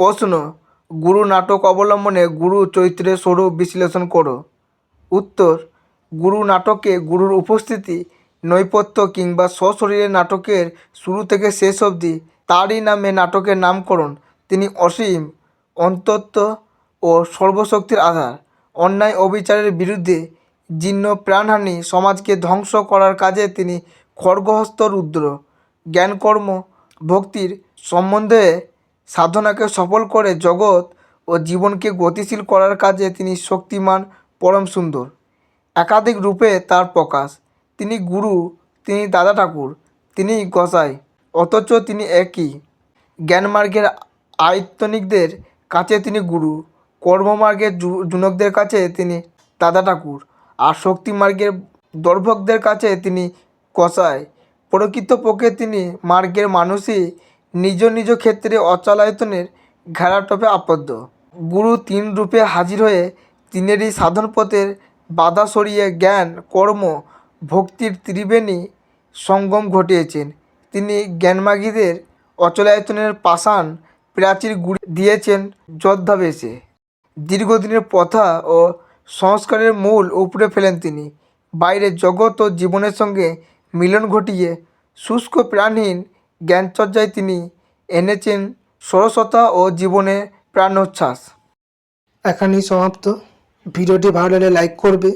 প্রশ্ন, গুরু নাটক অবলম্বনে গুরু চরিত্রের স্বরূপ বিশ্লেষণ করো। উত্তর, গুরু নাটকে গুরুর উপস্থিতি, নৈপথ্য কিংবা সশরীরে নাটকের শুরু থেকে শেষ অবধি তারই নামে নাটকের নামকরণ। তিনি অসীম, অন্তত্ব ও সর্বশক্তির আধার। অন্যায় অবিচারের বিরুদ্ধে জীর্ণ প্রাণহানি সমাজকে ধ্বংস করার কাজে তিনি খড়গহস্ত রুদ্র। জ্ঞানকর্ম, ভক্তির সম্বন্ধে সাধনাকে সফল করে জগৎ ও জীবনকে গতিশীল করার কাজে তিনি শক্তিমান, পরম সুন্দর। একাধিক রূপে তার প্রকাশ। তিনি গুরু, তিনি দাদা ঠাকুর, তিনি গোসাই, অথচ তিনি একই। জ্ঞানমার্গের আয়ত্তনিকদের কাছে তিনি গুরু কর্মমার্গের জুনকদের কাছে তিনি দাদা ঠাকুর, আর শক্তিমার্গের দর্ভকদের কাছে তিনি কষায় প্রকৃতপক্ষে তিনি মার্গের মানুষই নিজ নিজ ক্ষেত্রে অচলায়তনের ঘেরাটোপে আবদ্ধ। গুরু তিন রূপে হাজির হয়ে তিনেরই সাধন পথের বাধা সরিয়ে জ্ঞান, কর্ম, ভক্তির ত্রিবেণী সঙ্গম ঘটিয়েছেন। তিনি জ্ঞানমাগীদের অচলায়তনের পাষাণ প্রাচীর গুড়ি দিয়েছেন যোদ্ধাবেশে। দীর্ঘদিনের প্রথা ও সংস্কারের মূল উপড়ে ফেলেন তিনি। বাইরে জগৎ ও জীবনের সঙ্গে মিলন ঘটিয়ে শুষ্ক প্রাণহীন জ্ঞানচর্যায় তিনি এনেছেন সরসতা ও জীবনে প্রাণোচ্ছ্বাস। এখানেই সমাপ্ত। ভিডিওটি ভালো লাগলে লাইক করবে।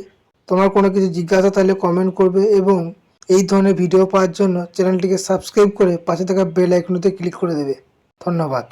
তোমার কোনো কিছু জিজ্ঞাসা তাহলে কমেন্ট করবে এবং এই ধরনের ভিডিও পাওয়ার জন্য চ্যানেলটিকে সাবস্ক্রাইব করে পাশে থাকা বেল আইকনতে ক্লিক করে দেবে। ধন্যবাদ।